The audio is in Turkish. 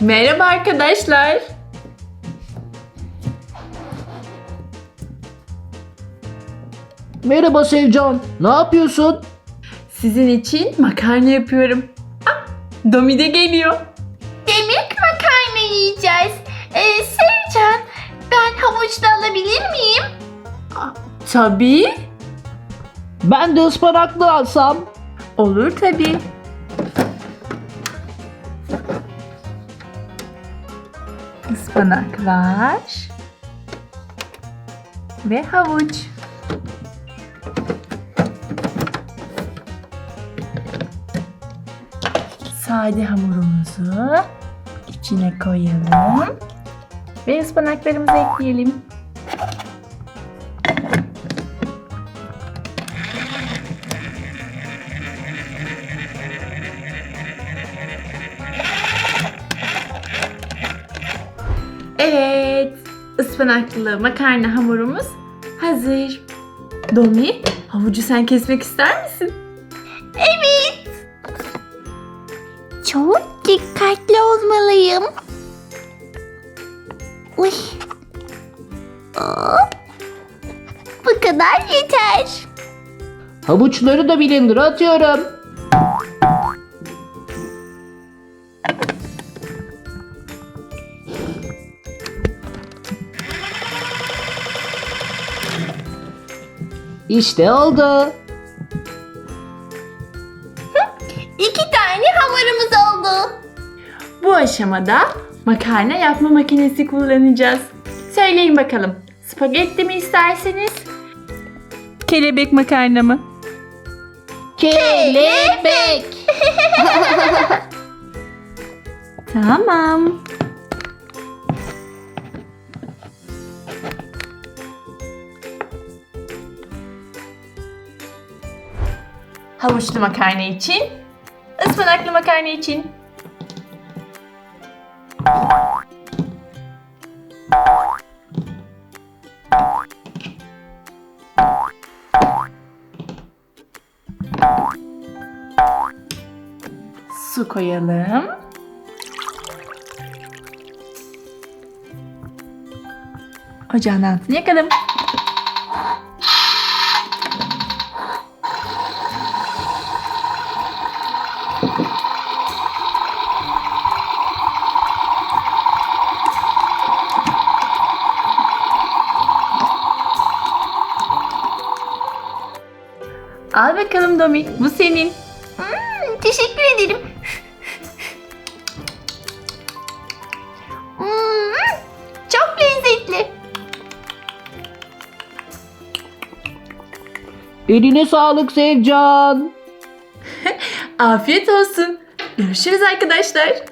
Merhaba arkadaşlar. Merhaba Sevcan. Ne yapıyorsun? Sizin için makarna yapıyorum. Ah, Domi de geliyor. Demek makarna yiyeceğiz. Ee, Sevcan, ben havuçlu alabilir miyim? Tabii. Ben de ıspanaklı alsam. Olur tabii. Ispanaklar ve havuç. Sade hamurumuzu içine koyalım ve ıspanaklarımızı ekleyelim. Evet, ıspanaklı makarna hamurumuz hazır. Domi, havucu sen kesmek ister misin? Çok dikkatli olmalıyım. Uy. Hop. Bu kadar yeter. Havuçları da blender'a atıyorum. İşte oldu. İki tane hamurumuz oldu. Bu aşamada makarna yapma makinesi kullanacağız. Söyleyin bakalım, spagetti mi isterseniz? Kelebek makarna mı? Kelebek. Tamam. Havuçlu makarna için, ıspanaklı makarna için. Su koyalım. Ocağın altını yakalım. Al bakalım Domi, bu senin. Hmm, teşekkür ederim. Hmm, çok lezzetli. Eline sağlık Sevcan. Afiyet olsun. Görüşürüz arkadaşlar.